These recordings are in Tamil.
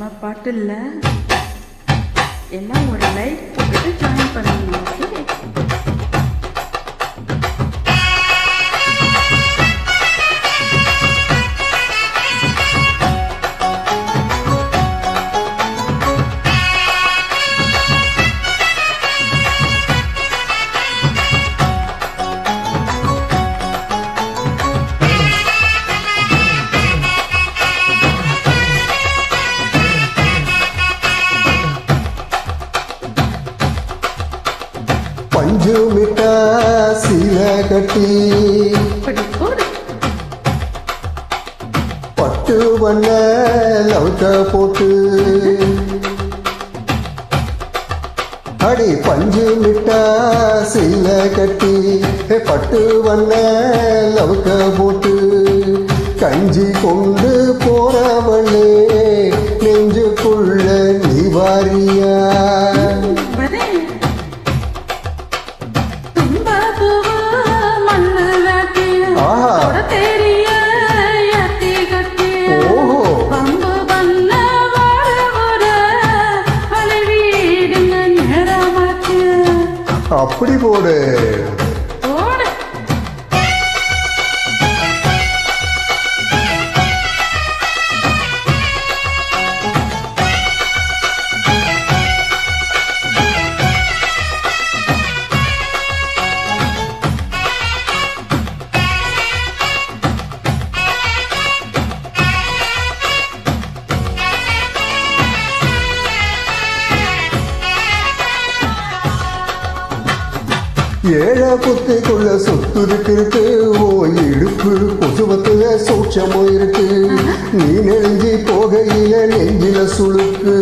சும்மா பாட்டு இல்லை? எல்லாம் ஒரு லைக் போட்டுட்டு ஜாயின் பண்ணுங்க. ஓகே பஞ்சு மிட்டா சீல கட்டி. பட்டு வண்ண லவுட்ட போட்டு. அடி பஞ்சு மிட்டா சில கட்டி. பட்டு வண்ண லவுக்க போட்டு. கஞ்சி கொண்டு போ அப்படி போடு ஏழ புத்திக்குள்ள சொத்து இருக்கு ஓ இடுப்பு கொசுவத்துல சூட்சமோ இருக்கு. நீ நெஞ்சு போகையில நெஞ்சில சுழுக்கு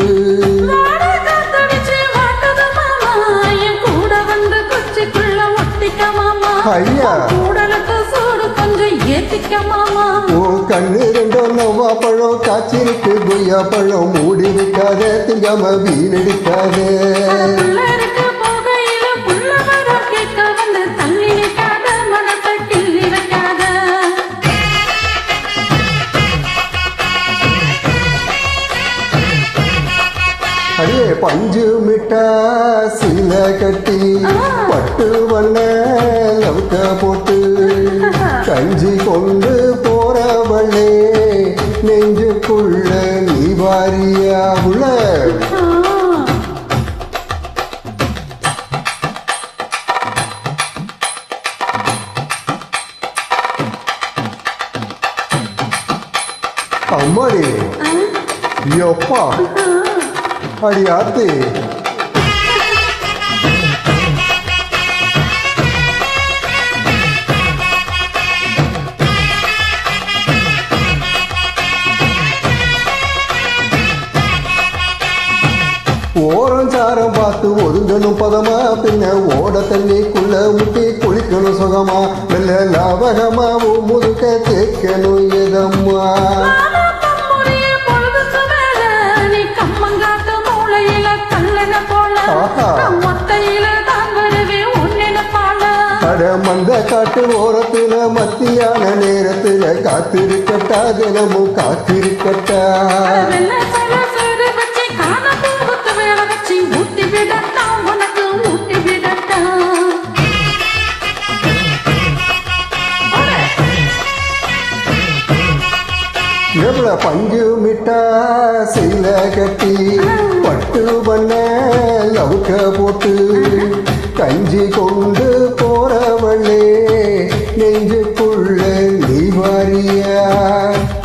ஐயா. ஓ கண்ணு ரெண்டோ நவ்வா பழம் காய்ச்சிருக்கு கொய்யா பழம் மூடி இருக்காத திங்காம வீணடிக்காத. அடியே பஞ்சு மிட்டா சீல கட்டி பட்டு வண்ண லவுக்க போட்டு கஞ்சி கொண்டு போறவளே நெஞ்சுக்குள்ள நீ வாரியா உள்ள. அம்மாடி எப்பா? அடி ஆத்து ஓரம் சாரம் பார்த்து ஒதுங்கணும் பதமா பின்ன ஓட தண்ணிக்குள்ள முட்டி குளிக்கணும் சுகமா மெல்ல லாபகமாவும் முதுக்க தேக்கணும் எதம்மா? காட்டு ஓரத்துல மத்தியான நேரத்துல காத்திருக்கட்டா. தினமும் காத்திருக்கட்டா எவ்வளவு பஞ்சு மிட்டா சீல கட்டி. yeah.